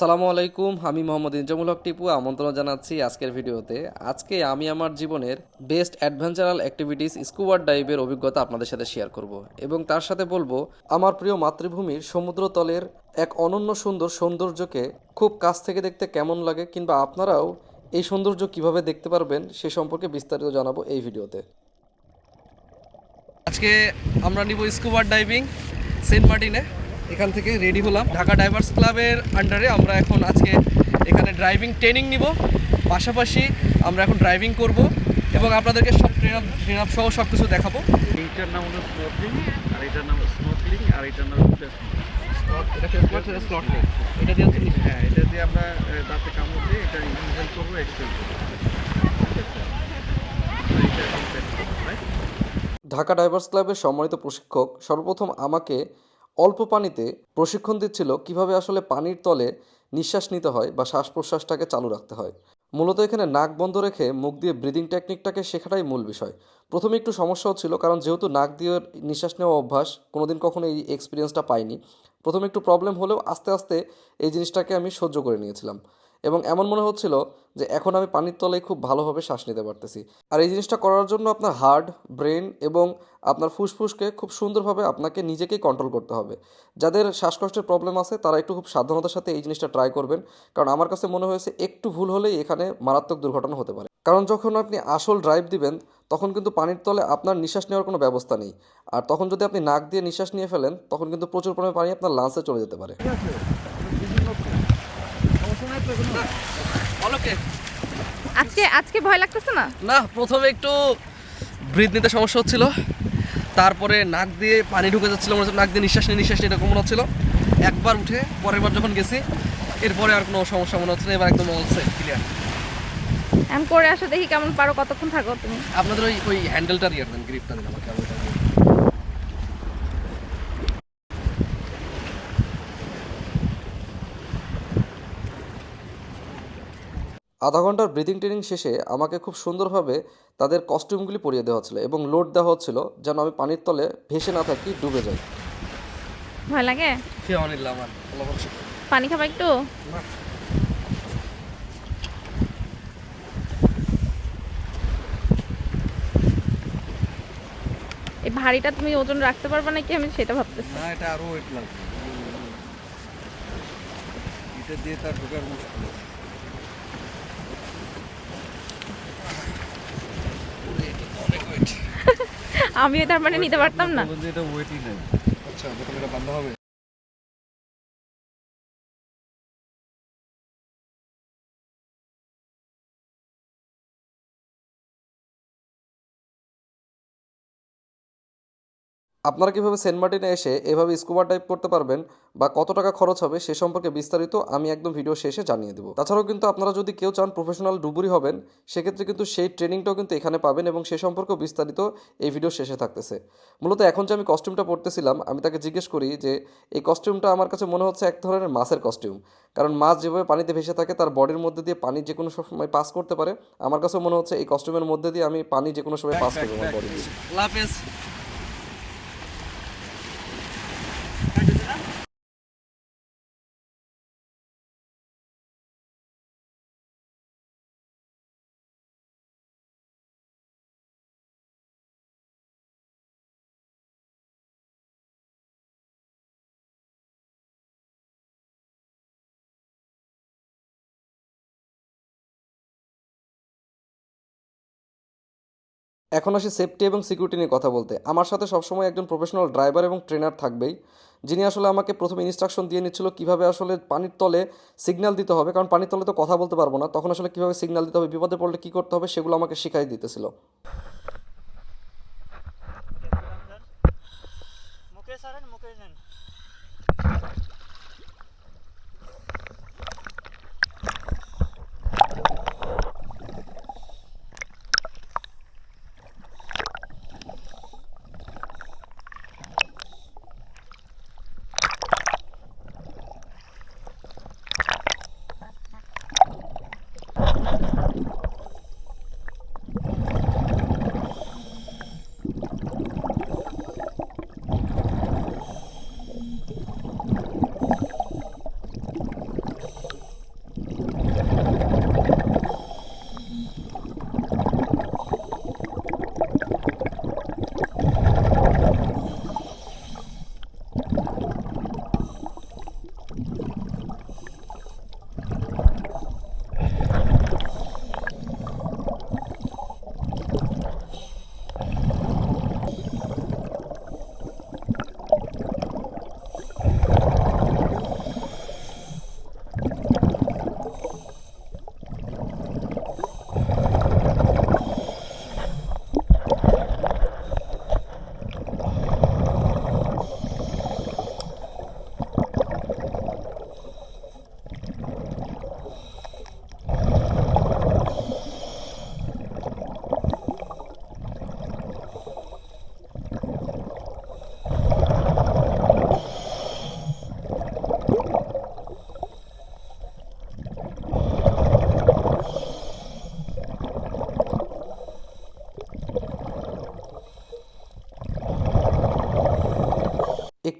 আসসালামু আলাইকুম, আমি মোহাম্মদ ইনজামুল হক টিপু, আমন্ত্রণ জানাচ্ছি আজকের ভিডিওতে। আজকে আমি আমার জীবনের বেস্ট অ্যাডভেঞ্চারাল অ্যাক্টিভিটিস স্কুবার ডাইভের অভিজ্ঞতা আপনাদের সাথে শেয়ার করব এবং তার সাথে বলব, আমার প্রিয় মাতৃভূমির সমুদ্রতলের এক অনন্য সুন্দর সৌন্দর্যকে খুব কাছ থেকে দেখতে কেমন লাগে কিংবা আপনারাও এই সৌন্দর্য কীভাবে দেখতে পারবেন সে সম্পর্কে বিস্তারিত জানাব এই ভিডিওতে। আজকে আমরা নিব স্কুবার ডাইভিং সেন্ট মার্টিনে। এখান থেকে রেডি হলাম। ঢাকা ডাইভার্স ক্লাবের আন্ডারে আমরা এখন আজকে এখানে ড্রাইভিং ট্রেনিং নিব। পাশাপাশি আমরা এখন ড্রাইভিং করব এবং আপনাদেরকে সব ট্রেন আপ ট্রেন আপ সহ সব কিছু দেখাবো। এইটার নাম হলো স্নোটলিং আর এটার নাম স্নোটলিং আর এটার নাম হচ্ছে এটা দিয়ে হ্যাঁ এটা দিয়ে আমরা দাঁতে কামড় দিয়ে এটা ইনহেল করব এক্সেল করব? ঢাকা ডাইভার্স ক্লাবের সম্মানিত প্রশিক্ষক সর্বপ্রথম আমাকে অল্প পানিতে প্রশিক্ষণ দিচ্ছিল কীভাবে আসলে পানির তলে নিঃশ্বাস নিতে হয় বা শ্বাস প্রশ্বাসটাকে চালু রাখতে হয়। মূলত এখানে নাক বন্ধ রেখে মুখ দিয়ে ব্রিদিং টেকনিকটাকে শেখাটাই মূল বিষয়। প্রথমে একটু সমস্যা হচ্ছিল কারণ যেহেতু নাক দিয়ে নিঃশ্বাস নেওয়া অভ্যাস, কোনোদিন কখনো এই এক্সপিরিয়েন্সটা পাইনি। প্রথমে একটু প্রবলেম হলেও আস্তে আস্তে এই জিনিসটাকে আমি সহ্য করে নিয়েছিলাম। এবং এমন মনে হচ্ছিল যে এখন আমি পানির তলায় খুব ভালোভাবে শ্বাস নিতে পারতেছি। আর এই জিনিসটা করার জন্য আপনার হার্ট, ব্রেন এবং আপনার ফুসফুসকে খুব সুন্দরভাবে আপনাকে নিজেকেই কন্ট্রোল করতে হবে। যাদের শ্বাসকষ্টের প্রবলেম আছে, তারা একটু খুব সাবধানতার সাথে এই জিনিসটা ট্রাই করবেন। কারণ আমার কাছে মনে হয়েছে একটু ভুল হলেই এখানে মারাত্মক দুর্ঘটনা হতে পারে। কারণ যখন আপনি আসল ড্রাইভ দিবেন, তখন কিন্তু পানির তলে আপনার নিঃশ্বাস নেওয়ার কোনো ব্যবস্থা নেই। আর তখন যদি আপনি নাক দিয়ে নিঃশ্বাস নিয়ে ফেলেন, তখন কিন্তু প্রচুর পরিমাণে পানি আপনার লাঞ্চে চলে যেতে পারে। আজকে আজকে ভয় লাগতেছে না? না প্রথমে একটু ব্রিথ নিতে সমস্যা হচ্ছিল। তারপরে নাক দিয়ে পানি ঢুকে যাচ্ছিল মনে হচ্ছে নাক দিয়ে নিঃশ্বাস নিয়ে নিঃশ্বাস নিয়ে এরকম মনে হচ্ছিল। একবার উঠে পরের বার যখন গেছি এরপরে আর কোনো সমস্যা মনে হচ্ছে না এবার একদম অলসে ক্লিয়ার আমি করে আসো দেখি কেমন পারো কতক্ষণ থাকো তুমি? আপনাদের ওই ওই হ্যান্ডেলটা দিয়ে দেন গ্রিপটা দিন আমাকে আমি ওটা দিয়ে- আধা ঘণ্টার ব্রিদিং ট্রেনিং শেষে আমাকে খুব সুন্দরভাবে তাদের কস্টিউমগুলি পরিয়ে দেওয়া হচ্ছিল এবং লোড দেওয়া হচ্ছিল যেন আমি পানির তলে ভেসে না থাকি ডুবে যাই। ভয় লাগে। পানি খাবা একটু? এই ভারীটা তুমি ওজন রাখতে পারবে নাকি? আমি সেটা ভাবতেছি। না এটা আরও ওয়েট লাগবে। এটা দিয়ে তার ঢোকার মুশকিল। আমি তার মানে নিতে পারতাম না। আচ্ছা বান্ধা হবে? আপনারা কীভাবে সেন্ট মার্টিনে এসে এভাবে স্কুবা টাইপ করতে পারবেন বা কত টাকা খরচ হবে সে সম্পর্কে বিস্তারিত আমি একদম ভিডিও শেষে জানিয়ে দেবো। তাছাড়াও কিন্তু আপনারা যদি কেউ চান প্রফেশনাল ডুবুরি হবেন, সেক্ষেত্রে কিন্তু সেই ট্রেনিংটাও কিন্তু এখানে পাবেন এবং সে সম্পর্কেও বিস্তারিত এই ভিডিও শেষে থাকতেছে। মূলত এখন যে আমি কস্টিউমটা পরতেছিলাম, আমি তাকে জিজ্ঞেস করি যে, এই কস্টিউমটা আমার কাছে মনে হচ্ছে এক ধরনের মাছের কস্টিউম কারণ মাছ যেভাবে পানিতে ভেসে থাকে, তার বডির মধ্যে দিয়ে পানি যে কোনো সময় পাস করতে পারে। আমার কাছে মনে হচ্ছে এই কস্টিউমের মধ্যে দিয়ে আমি পানি যে কোনো সময় পাস করব আমার বডি এখন আসি সেফটি এবং সিকিউরিটি নিয়ে কথা বলতে। আমার সাথে সবসময় একজন প্রফেশনাল ড্রাইভার এবং ট্রেনার থাকবেই। যিনি আসলে আমাকে প্রথমে ইনস্ট্রাকশন দিয়ে নিচ্ছিল কীভাবে আসলে পানির তলে সিগন্যাল দিতে হবে। কারণ পানির তলে তো কথা বলতে পারব না। তখন আসলে কীভাবে সিগন্যাল দিতে হবে, বিপদে পড়লে কী করতে হবে, সেগুলো আমাকে শিখাই দিতেছিল।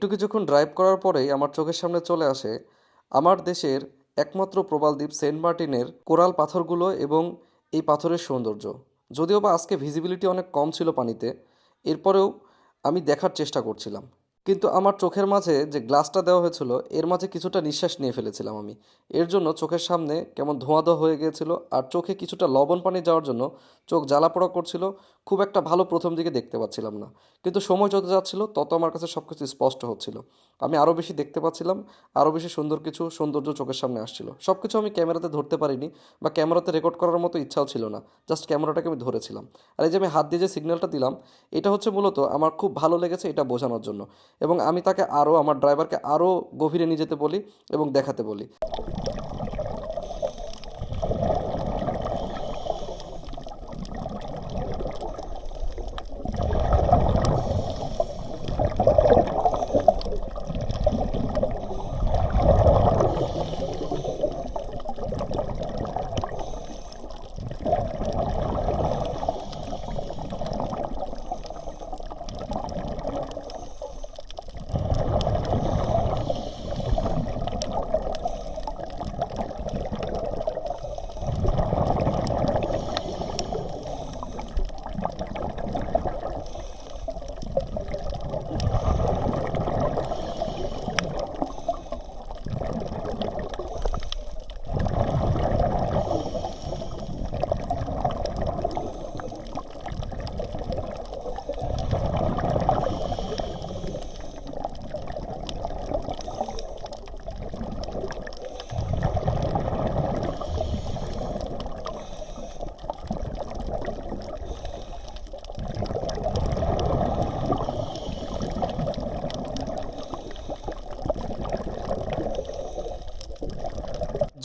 একটু কিছুক্ষণ ড্রাইভ করার পরেই আমার চোখের সামনে চলে আসে আমার দেশের একমাত্র প্রবাল দ্বীপ সেন্ট মার্টিনের কোরাল পাথরগুলো এবং এই পাথরের সৌন্দর্য। যদিও বা আজকে ভিজিবিলিটি অনেক কম ছিল পানিতে, এরপরেও আমি দেখার চেষ্টা করছিলাম। কিন্তু আমার চোখের মাঝে যে গ্লাসটা দেওয়া হয়েছিল, এর মাঝে কিছুটা নিঃশ্বাস নিয়ে ফেলেছিলাম আমি। এর জন্য চোখের সামনে কেমন ধোঁয়া ধোয়া হয়ে গিয়েছিল আর চোখে কিছুটা লবণ পানি যাওয়ার জন্য চোখ জ্বালা পোড়া করছিল খুব একটা ভালো প্রথম দিকে দেখতে পাচ্ছিলাম না। কিন্তু সময় যত যাচ্ছিল, তত আমার কাছে সব কিছু স্পষ্ট হচ্ছিল। আমি আরও বেশি দেখতে পাচ্ছিলাম আরও বেশি সুন্দর কিছু সৌন্দর্য চোখের সামনে আসছিল। সব কিছু আমি ক্যামেরাতে ধরতে পারিনি বা ক্যামেরাতে রেকর্ড করার মতো ইচ্ছাও ছিল না জাস্ট ক্যামেরাটাকে আমি ধরেছিলাম। আর এই যে আমি হাত দিয়ে যে সিগন্যালটা দিলাম, এটা হচ্ছে মূলত আমার খুব ভালো লেগেছে এটা বোঝানোর জন্য। এবং আমি তাকে আরও আমার ড্রাইভারকে আরও গভীরে নিয়ে যেতে বলি এবং দেখাতে বলি।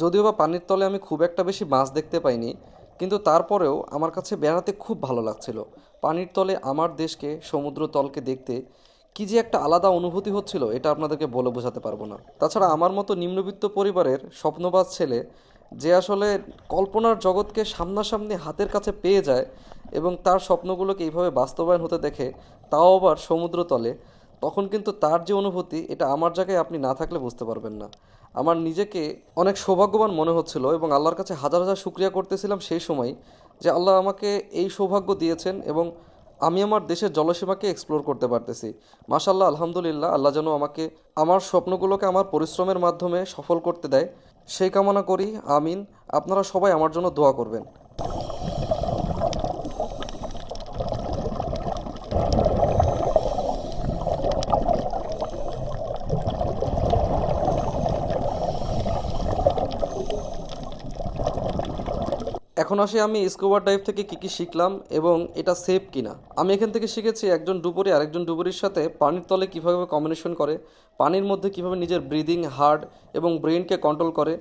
যদিও বা পানির তলে আমি খুব একটা বেশি মাছ দেখতে পাইনি, কিন্তু তারপরেও আমার কাছে বেড়াতে খুব ভালো লাগছিল। পানির তলে আমার দেশকে, সমুদ্র তলকে দেখতে কি যে একটা আলাদা অনুভূতি হচ্ছিল, এটা আপনাদেরকে বলে বোঝাতে পারব না। তাছাড়া আমার মতো নিম্নবিত্ত পরিবারের স্বপ্নবাজ ছেলে যে আসলে কল্পনার জগৎকে সামনাসামনি হাতের কাছে পেয়ে যায় এবং তার স্বপ্নগুলোকে এইভাবে বাস্তবায়ন হতে দেখে, তাও আবার সমুদ্র তলে তখন কিন্তু তার যে অনুভূতি, এটা আমার জায়গায় আপনি না থাকলে বুঝতে পারবেন না। আমার নিজেকে অনেক সৌভাগ্যবান মনে হচ্ছিল এবং আল্লাহর কাছে হাজার হাজার শুক্রিয়া করতেছিলাম সেই সময় যে আল্লাহ আমাকে এই সৌভাগ্য দিয়েছেন এবং আমি আমার দেশের জলসীমাকে এক্সপ্লোর করতে পারতেছি। মাশাল্লাহ আলহামদুলিল্লাহ, আল্লাহ যেন আমাকে আমার স্বপ্নগুলোকে আমার পরিশ্রমের মাধ্যমে সফল করতে দেয়। সেই কামনা করি, আমিন। আপনারা সবাই আমার জন্য দোয়া করবেন। এখন আসি আমি স্কুবার ডাইভ থেকে কী কী শিখলাম এবং এটা সেফ কিনা? আমি এখান থেকে শিখেছি একজন ডুবুরি আরেকজন ডুবুরির সাথে পানির তলে কীভাবে কম্বিনেশন করে, পানির মধ্যে কীভাবে নিজের ব্রিদিং হার্ট এবং ব্রেনকে কন্ট্রোল করে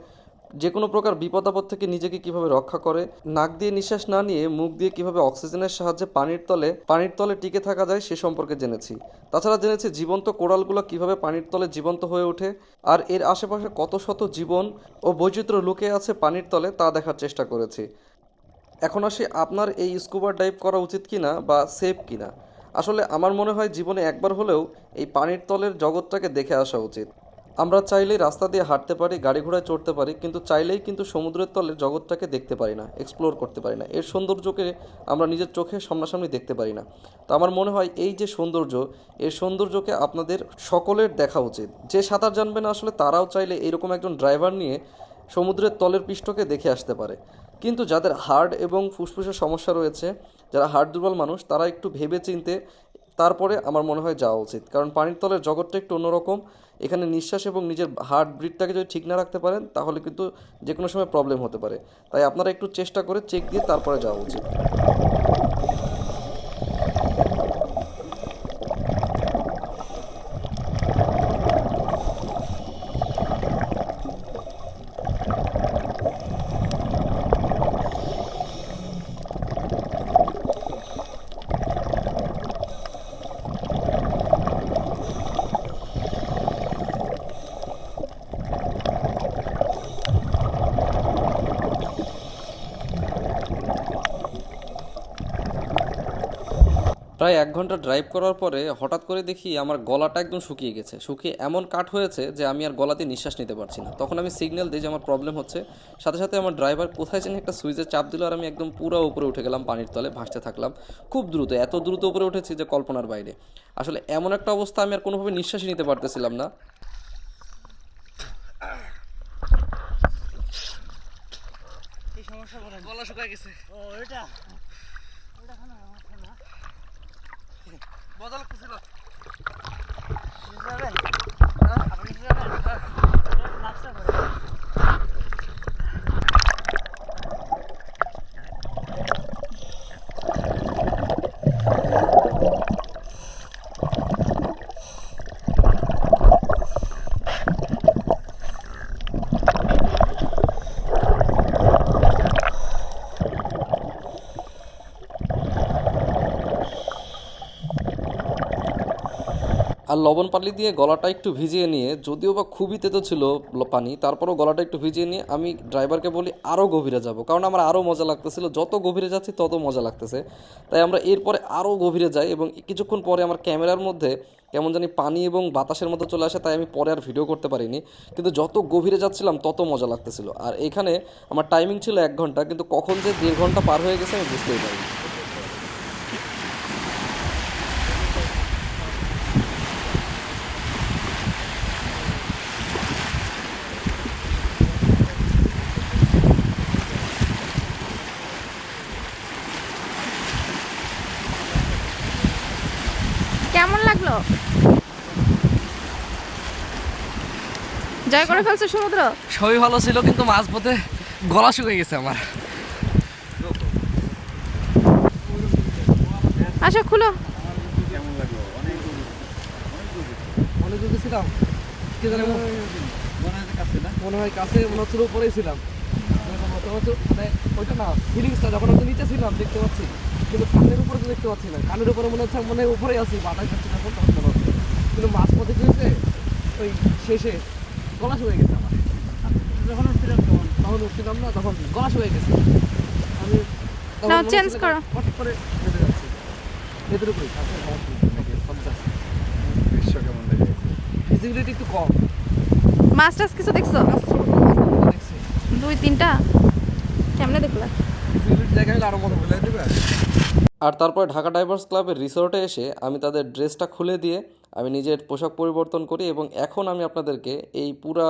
যে কোনো প্রকার বিপদ আপদ থেকে নিজেকে কীভাবে রক্ষা করে, নাক দিয়ে নিঃশ্বাস না নিয়ে মুখ দিয়ে কীভাবে অক্সিজেনের সাহায্যে পানির তলে পানির তলে টিকে থাকা যায় সে সম্পর্কে জেনেছি। তাছাড়া জেনেছি জীবন্ত কোড়ালগুলো কীভাবে পানির তলে জীবন্ত হয়ে ওঠে, আর এর আশেপাশে কত শত জীবন ও বৈচিত্র্য লুকিয়ে আছে পানির তলে তা দেখার চেষ্টা করেছি। এখন আসি আপনার এই স্কুবার ডাইভ করা উচিত কিনা বা সেফ কিনা? আসলে আমার মনে হয় জীবনে একবার হলেও এই পানির তলের জগৎটাকে দেখে আসা উচিত। আমরা চাইলেই রাস্তা দিয়ে হাঁটতে পারি, গাড়ি ঘোড়ায় চড়তে পারি, কিন্তু চাইলেই কিন্তু সমুদ্রের তলের জগৎটাকে দেখতে পারি না এক্সপ্লোর করতে পারি না। এর সৌন্দর্যকে আমরা নিজের চোখে সামনাসামনি দেখতে পারি না। তো আমার মনে হয় এই যে সৌন্দর্য, এর সৌন্দর্যকে আপনাদের সকলের দেখা উচিত। যে সাঁতার জানবে না আসলে তারাও চাইলে এরকম একজন ড্রাইভার নিয়ে সমুদ্রের তলের পৃষ্ঠকে দেখে আসতে পারে। কিন্তু যাদের হার্ট এবং ফুসফুসের সমস্যা রয়েছে, যারা হার্ট দুর্বল মানুষ, তারা একটু ভেবে চিনতে তারপরে আমার মনে হয় যাওয়া উচিত। কারণ পানির তলের জগৎটা একটু অন্যরকম। এখানে নিঃশ্বাস এবং নিজের হার্ট ব্রিডটাকে যদি ঠিক না রাখতে পারেন, তাহলে কিন্তু যে কোনো সময় প্রবলেম হতে পারে। তাই আপনারা একটু চেষ্টা করে চেক দিয়ে তারপরে যাওয়া উচিত। প্রায় এক ঘণ্টা ড্রাইভ করার পরে হঠাৎ করে দেখি আমার গলাটা একদম শুকিয়ে গেছে। শুকিয়ে এমন কাট হয়েছে যে আমি আর গলাতে নিঃশ্বাস নিতে পারছি না। তখন আমি সিগন্যাল দিই যে আমার প্রবলেম হচ্ছে। সাথে সাথে আমার ড্রাইভার কোথায় যেন একটা সুইচে চাপ দিল আর আমি একদম পুরো উপরে উঠে গেলাম পানির তলে ভাসতে থাকলাম। খুব দ্রুত এত দ্রুত উপরে উঠেছি যে কল্পনার বাইরে। আসলে এমন একটা অবস্থা আমি আর কোনোভাবে নিঃশ্বাসই নিতে পারতেছিলাম না। সমস্যা গলা শুকায় গেছে। ও এটা ওটা খানা সমস্যা না মজা লাগতেছিল নিচে যাবেন আপনি নিচে যাবেন মাস্টার করে আর লবণ পানি দিয়ে গলাটা একটু ভিজিয়ে নিয়ে, যদিও বা খুবই তেতো ছিল পানি, তারপরও গলাটা একটু ভিজিয়ে নিয়ে আমি ড্রাইভারকে বলি আরও গভীরে যাব। কারণ আমার আরও মজা লাগতেছিল। যত গভীরে যাচ্ছি, তত মজা লাগতেছে। তাই আমরা এরপরে আরও গভীরে যাই এবং কিছুক্ষণ পরে আমার ক্যামেরার মধ্যে কেমন জানি পানি এবং বাতাসের মধ্যে চলে আসে, তাই আমি পরে আর ভিডিও করতে পারিনি। কিন্তু যত গভীরে যাচ্ছিলাম, তত মজা লাগতেছিল। আর এখানে আমার টাইমিং ছিল এক ঘণ্টা, কিন্তু কখন যে দেড় ঘণ্টা পার হয়ে গেছে, আমি বুঝতেই পারিনি। কেমন লাগল? জয় করে ফেলছে সমুদ্র? সবই ভালো ছিল কিন্তু মাছ পথে গলা শুকিয়ে গেছে আমার। আচ্ছা খুলো। অনেক দূরে ছিলাম কি জানি মনে হয় কাছে মনে হচ্ছিল উপরেই ছিলাম। মানে ওইটা না ফিলিংসটা যখন আমি নিচে ছিলাম দেখতে পাচ্ছি। কিন্তু কানের উপরে তো দেখতে পাচ্ছি না। কানের উপরে মনে হচ্ছে মনে হয় উপরেই আছি বাতাস যাচ্ছে যখন তখন মনে হচ্ছে কিন্তু মাঝপথে কি হয়েছে? ওই শেষে গলা শুয়ে গেছে আমার। যখন উঠছিলাম তখন? তখন উঠছিলাম না তখন গলা শুয়ে গেছে। আমি নাও, মনে করো। হট করে বেঁধে যাচ্ছে। ভেতরে কই বিশ্ব কেমন দেখে ফিজিবিলিটি একটু কম। মাছ টাছ কিছু দেখছ? দেখছি। দুই তিনটা? কেমনে দেখলা? ফিজিবিলিটি দেখা আরও মজা বলে দিবে আর তারপরে ঢাকা ডাইভার্স ক্লাবের রিসোর্টে এসে আমি তাদের ড্রেসটা খুলে দিয়ে আমি নিজের পোশাক পরিবর্তন করি এবং এখন আমি আপনাদেরকে এই পুরা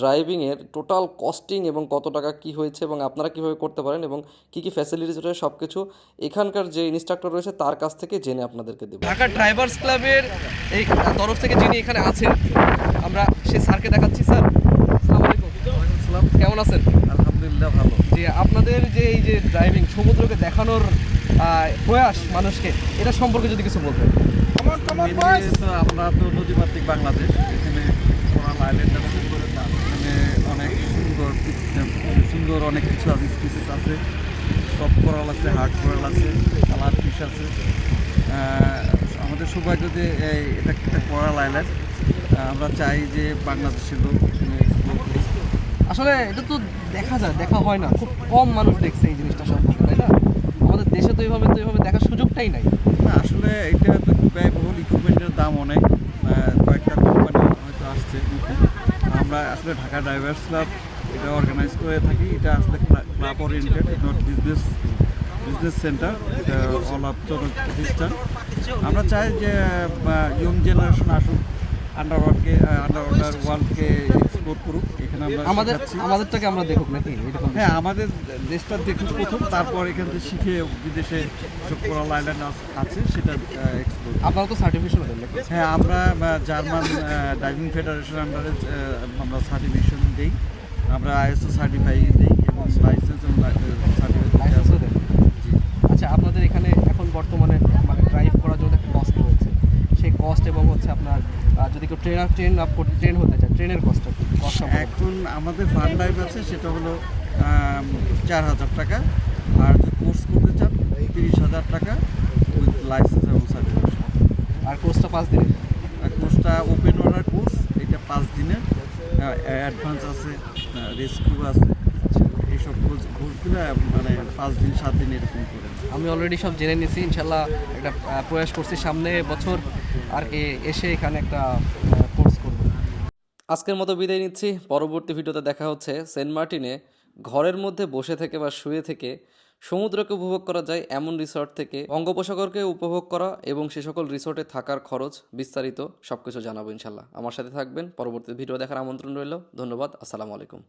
ড্রাইভিংয়ের টোটাল কস্টিং এবং কত টাকা কি হয়েছে এবং আপনারা কীভাবে করতে পারেন এবং কী কী ফ্যাসিলিটিস রয়েছে সব কিছু এখানকার যে ইনস্ট্রাক্টর রয়েছে তার কাছ থেকে জেনে আপনাদেরকে দেবো। ঢাকা ড্রাইভার্স ক্লাবের এই তরফ থেকে যিনি এখানে আছেন আমরা সেই স্যারকে দেখাচ্ছি। স্যার আসসালামু। আলাইকুম কেমন আছেন? আলহামদুলিল্লাহ ভালো। যে আপনাদের যে এই যে ড্রাইভিং সমুদ্রকে দেখানোর প্রয়াস মানুষকে এটা সম্পর্কে যদি কিছু বলতেন আমরা তো নদীমাতৃক বাংলাদেশ এখানে কোরাল আইল্যান্ড আছে এখানে অনেক সুন্দর সুন্দর অনেক কিছু আছে স্পিসিস আছে। সব কোরাল আছে হার্ড কোরাল আছে কালার ফিশ আছে আমাদের সৌভাগ্য যে এই এটা একটা কোরাল আইল্যান্ড আমরা চাই যে বাংলাদেশের লোক। আসলে এটা তো দেখা যায় দেখা হয় না। খুব কম মানুষ দেখছে এই জিনিসটা সম্পর্কে তাই না আমাদের দেশে তো এইভাবে তো এইভাবে দেখার সুযোগটাই নাই। না, আসলে এটা তো ব্যয়বহুল ইকুইপমেন্টের দাম অনেক। কয়েকটা কোম্পানি হয়তো আসছে। আমরা আসলে ঢাকা ড্রাইভার্স ক্লাব এটা অর্গানাইজ করে থাকি। এটা আসলে club oriented not business business centre all প্রতিষ্ঠান আমরা চাই যে ইয়ং জেনারেশন আসুক আন্ডার ওয়ার্ল্ডকে আন্ডার ওয়াটার ওয়ার্ল্ডকে এক্সপ্লোর করুক এখানে আমরা আমাদের আমাদেরটাকে আমরা দেখুক নাকি? হ্যাঁ আমাদের দেশটা দেখুক প্রথম তারপর এখান থেকে শিখে বিদেশে সব কোরাল আইল্যান্ড আছে সেটা এক্সপ্লোর আপনারা তো সার্টিফিকেশন হ্যাঁ আমরা জার্মান ড্রাইভিং ফেডারেশন আন্ডারে আমরা সার্টিফিকেশন দিই। আমরা আইএসও সার্টিফাই দিই এবং লাইসেন্স এবং লাইসেন্সও আচ্ছা আপনাদের এখানে এখন বর্তমানে মানে ড্রাইভ করার জন্য একটা কস্ট সেই কস্ট এবং হচ্ছে আপনার যদি কেউ ট্রেনার ট্রেন আপ করতে ট্রেন হতে চায় ট্রেনের কস্টটা কস্ট এখন আমাদের ফান্ড ড্রাইভ আছে সেটা হলো চার হাজার টাকা। আর যদি কোর্স করতে চান তিরিশ হাজার টাকা উইথ লাইসেন্স এবং সার্টিফিকেশন আর কোর্সটা পাঁচ দিনের? আর কোর্সটা ওপেন অর্ডার কোর্স এটা পাঁচ দিনের। অ্যাডভান্স আছে রেস্কিউ আছে এই সব কোর্স কোর্সগুলো মানে পাঁচ দিন সাত দিন এরকম করে। আমি অলরেডি সব জেনে নিয়েছি ইনশাল্লাহ একটা প্রয়াস করছি সামনে বছর। আর কি এসে এখানে একটা কোর্স করব। আজকের মতো বিদায় নিচ্ছি। পরবর্তী ভিডিওতে দেখা হচ্ছে সেন্ট মার্টিনে। ঘরের মধ্যে বসে থেকে বা শুয়ে থেকে সমুদ্রকে উপভোগ করা যায় এমন রিসর্ট থেকে। বঙ্গোপসাগরকে উপভোগ করা এবং সে সকল রিসর্টে থাকার খরচ বিস্তারিত সব কিছু জানাব ইনশাল্লাহ। আমার সাথে থাকবেন। পরবর্তী ভিডিও দেখার আমন্ত্রণ রইল। ধন্যবাদ। আসসালামু আলাইকুম।